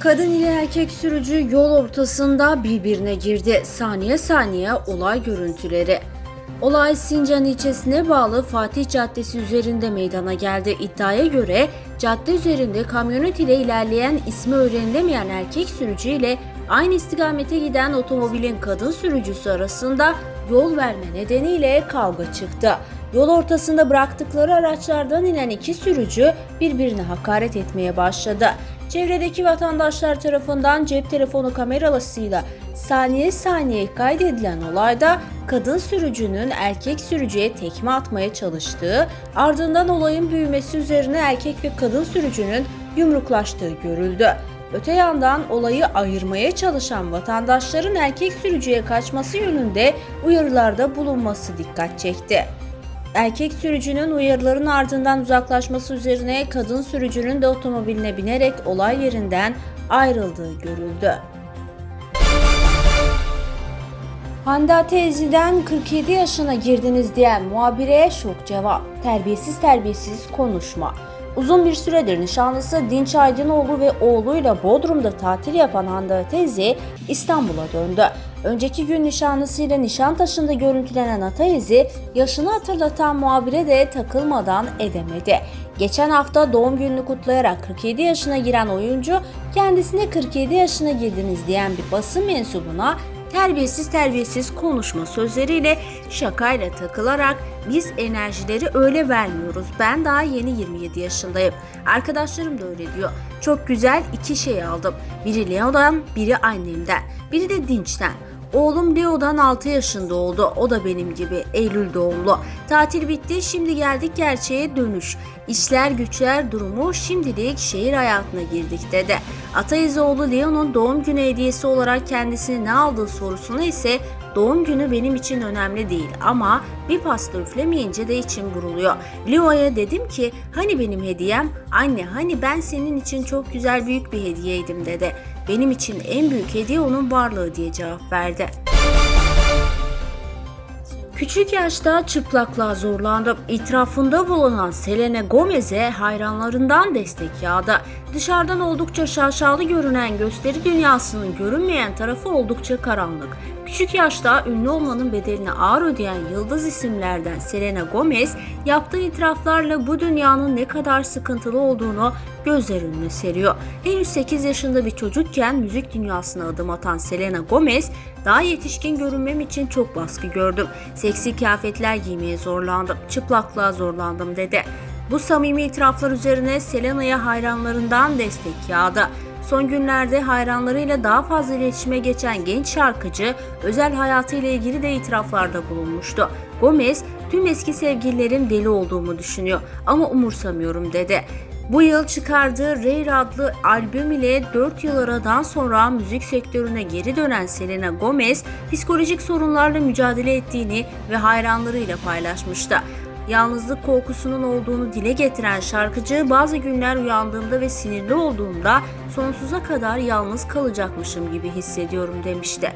Kadın ile erkek sürücü yol ortasında birbirine girdi. Saniye saniye olay görüntüleri. Olay Sincan ilçesine bağlı Fatih Caddesi üzerinde meydana geldi. İddiaya göre cadde üzerinde kamyonet ile ilerleyen ismi öğrenilemeyen erkek sürücü ile aynı istikamete giden otomobilin kadın sürücüsü arasında yol verme nedeniyle kavga çıktı. Yol ortasında bıraktıkları araçlardan inen iki sürücü birbirine hakaret etmeye başladı. Çevredeki vatandaşlar tarafından cep telefonu kamerasıyla saniye saniye kaydedilen olayda kadın sürücünün erkek sürücüye tekme atmaya çalıştığı, ardından olayın büyümesi üzerine erkek ve kadın sürücünün yumruklaştığı görüldü. Öte yandan olayı ayırmaya çalışan vatandaşların erkek sürücüye kaçması yönünde uyarılarda bulunması dikkat çekti. Erkek sürücünün uyarıların ardından uzaklaşması üzerine kadın sürücünün de otomobiline binerek olay yerinden ayrıldığı görüldü. Hande teyzeden 47 yaşına girdiniz diyen muhabire şok cevap. Terbiyesiz terbiyesiz konuşma. Uzun bir süredir nişanlısı Dinç Aydınoğlu ve oğluyla Bodrum'da tatil yapan Hande teyze İstanbul'a döndü. Önceki gün nişanlısıyla Nişantaşı'nda görüntülenen Ataizi yaşını hatırlatan muhabire de takılmadan edemedi. Geçen hafta doğum gününü kutlayarak 47 yaşına giren oyuncu kendisine 47 yaşına girdiniz diyen bir basın mensubuna terbiyesiz terbiyesiz konuşma sözleriyle şakayla takılarak biz enerjileri öyle vermiyoruz. Ben daha yeni 27 yaşındayım. Arkadaşlarım da öyle diyor. Çok güzel iki şey aldım. Biri Leo'dan, biri annemden. Biri de Dinç'ten. Oğlum Leo'dan 6 yaşında oldu. O da benim gibi Eylül doğumlu. Tatil bitti. Şimdi geldik gerçeğe dönüş. İşler güçler durumu şimdilik şehir hayatına girdik dedi. Ataizoğlu Leo'nun doğum günü hediyesi olarak kendisine ne aldığı sorusuna ise doğum günü benim için önemli değil ama bir pasta üflemeyince de içim buruluyor. Leo'ya dedim ki hani benim hediyem? Anne hani ben senin için çok güzel büyük bir hediyeydim dedi. Benim için en büyük hediye onun varlığı diye cevap verdi. Küçük yaşta çıplaklığa zorlandım. İtirafında bulunan Selena Gomez'e hayranlarından destek yağdı. Dışarıdan oldukça şaşalı görünen gösteri dünyasının görünmeyen tarafı oldukça karanlık. Küçük yaşta ünlü olmanın bedelini ağır ödeyen yıldız isimlerden Selena Gomez, yaptığı itiraflarla bu dünyanın ne kadar sıkıntılı olduğunu gözler önüne seriyor. Henüz 8 yaşında bir çocukken müzik dünyasına adım atan Selena Gomez, daha yetişkin görünmem için çok baskı gördüm. Seksi kıyafetler giymeye zorlandım, çıplaklığa zorlandım dedi. Bu samimi itiraflar üzerine Selena'ya hayranlarından destek yağdı. Son günlerde hayranlarıyla daha fazla iletişime geçen genç şarkıcı özel hayatıyla ilgili de itiraflarda bulunmuştu. Gomez, tüm eski sevgililerim deli olduğumu düşünüyor ama umursamıyorum dedi. Bu yıl çıkardığı Rare adlı albüm ile 4 yıl aradan sonra müzik sektörüne geri dönen Selena Gomez, psikolojik sorunlarla mücadele ettiğini ve hayranlarıyla paylaşmıştı. Yalnızlık korkusunun olduğunu dile getiren şarkıcı bazı günler uyandığımda ve sinirli olduğumda sonsuza kadar yalnız kalacakmışım gibi hissediyorum demişti.